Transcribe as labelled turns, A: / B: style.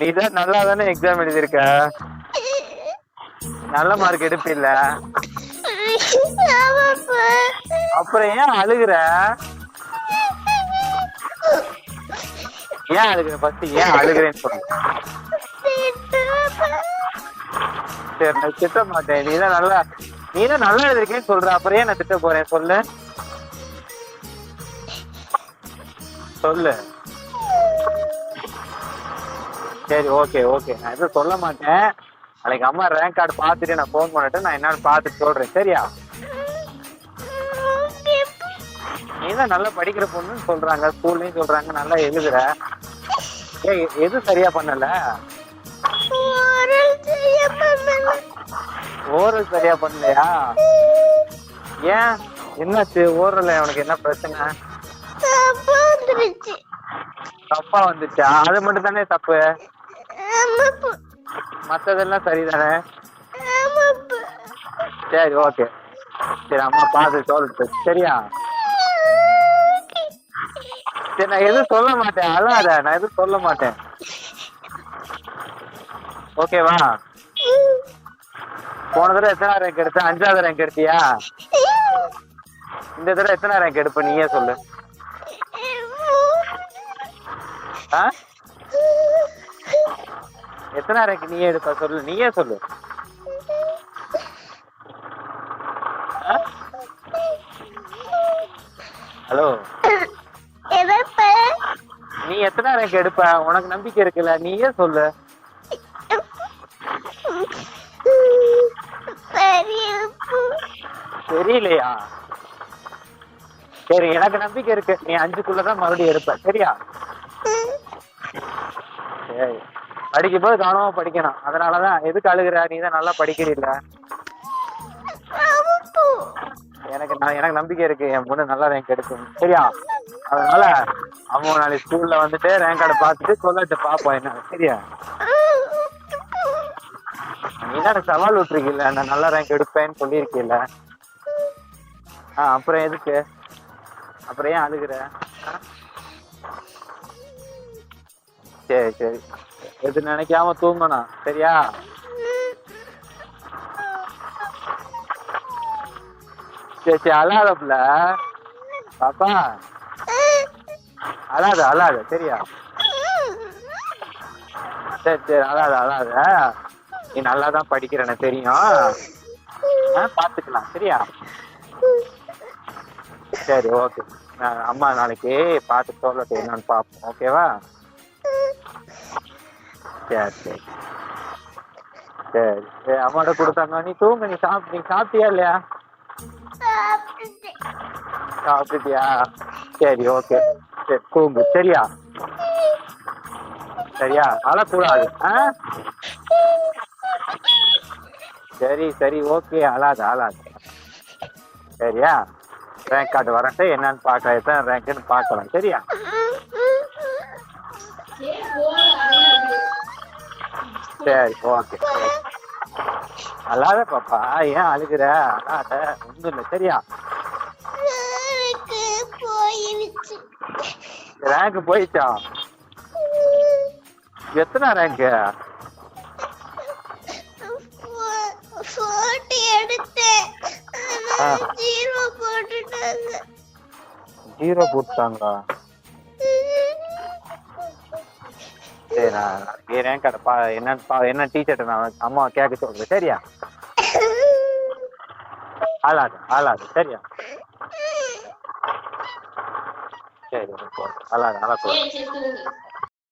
A: நீ தான் நல்லா தானே எக்ஸாம் எழுதியிருக்க? நல்ல மார்க் எடுப்பில்ல? அப்புறம் ஏன் அழுகுற? ஏன் அழுகுற? ஃபர்ஸ்ட் ஏன் அழுகுறேன்னு சொல்லு. சரி நான் திட்ட மாட்டேன். நீ தான் நல்லா நீ தான் நல்லா எழுதிருக்கேன்னு சொல்ற. அப்புறம் ஏன் நான் திட்ட போறேன்? சொல்லு. சொல்லு. சரி ஓகே ஓகே நான் எதுவும் சொல்ல மாட்டேன். நாளைக்கு அம்மா ரேங்க் கார்டு பார்த்துட்டு நான் ஃபோன் பண்ணிட்டு நான் என்னன்னு பார்த்துட்டு சொல்றேன். சரியா? நீ தான் நல்லா படிக்கிற பொண்ணுன்னு சொல்றாங்க. ஸ்கூல்லையும் சொல்றாங்க. நல்லா எழுதுற. எ- எது சரியா பண்ணல?
B: ஓரல்
A: ஓரல் சரியா பண்ணலையா? ஏன்? என்னாச்சு? ஓரல்ல உனக்கு என்ன பிரச்சனை?
B: தப்பா
A: வந்துச்சா? அது மட்டும் தானே தப்பு? மத்ததெல்லாம் சரிதானே? சரி ஓகே. சரி அம்மா பார்த்து சொல்லட்டு சரியா? சரி நான் எதுவும் சொல்ல மாட்டேன். அழாத நான் எதுவும் சொல்ல மாட்டேன். ஓகேவா போன தடவை எத்தனை ரேங்க் எடுத்த? அஞ்சாவது ரேங்க் எடுத்தியா? இந்த தடவை எத்தனை ரேங்க் எடுப்ப? நீயே சொல்லு. ஆ? எத்தனை ரேங்க் நீயே எடுப்ப? சொல்லு. நீயே சொல்லு? ஹலோ. நீ எத்தனை ரேங்க் எடுப்ப? உனக்கு நம்பிக்கை இருக்குல்ல. நீயே சொல்லு. தெரியலையா? சரி எனக்கு நம்பிக்கை இருக்கு. நீ அஞ்சுக்குள்ளதான் மறுபடியும் எடுப்ப. சரியா? சரி. படிக்கும் போது கவனமா படிக்கணும். அதனாலதான் எதுக்கு அழுகுற? நீ தான் நல்லா படிக்கிறீல்ல. எனக்கு நான் எனக்கு நம்பிக்கை இருக்கு. என் பொண்ணு நல்லா ரேங்க் எடுக்கும். சரியா? அதனால அவங்க நாளைக்கு ஸ்கூல்ல வந்துட்டு ரேங்க் கார்டை பார்த்துட்டு சொல்லிட்டு பாப்போம் என்ன. சரியா? நீதான் எனக்கு சவால் விட்டுருக்கீல்ல. நான் நல்ல ரேங்க் எடுப்பேன்னு சொல்லியிருக்கீல்ல. ஆ அப்புறம் எதுக்கு? அப்புறம் ஏன் அழுகுற? சரி சரி. எது நினைக்காம தூங்கணும் சரியா? சரி சரி அழாதப்புல பாப்பா. அழாத அழாத சரியா? சரி சரி அழாத அழாத. நீ நல்லா தான் படிக்கிற தெரியும். ஆ பார்த்துக்கலாம் சரியா? சரி ஓகே. நான் அம்மா நாளைக்கு பார்த்து சொல்லட்டு என்னன்னு பார்ப்போம் ஓகேவா? சரி சரி சரி சரி அம்மாட்ட கொடுத்தாங்க. நீ தூங்க நீ சாப்பி நீ சாப்பிட்டியா இல்லையா? சாப்பிட்டியா சரி ஓகே சரி தூங்கு. சரியா? சரியா? அழக்கூடாது. ஆ? சரி சரி ஓகே அழாது அழாது. சரியா? ரேங்க் கார்டு வரட்டு என்னன்னு பார்க்கலாம் எத்தனை ரேங்க்னு பார்க்கலாம். சரியா? சரி ஓகே. அழாத பாப்பா ஏன் அழுகுற? அழாத. ஒன்றும் இல்லை சரியா? ரேங்க் போயிட்டா? எத்தனை ரேங்க்
B: போட்டோ எடுத்தேன் ஜீரோ போட்டுட்டாங்க.
A: ஜீரோ போட்டாங்களா சரி நான் நாளைக்கு ரேங்க் பா என்னன்னு பா என்ன டீச்சர்ட்ட நான் அம்மா கேட்க சொல்றேன் சரியா? ஆளாது ஆளாது சரியா? சரி ஆளாது அழாது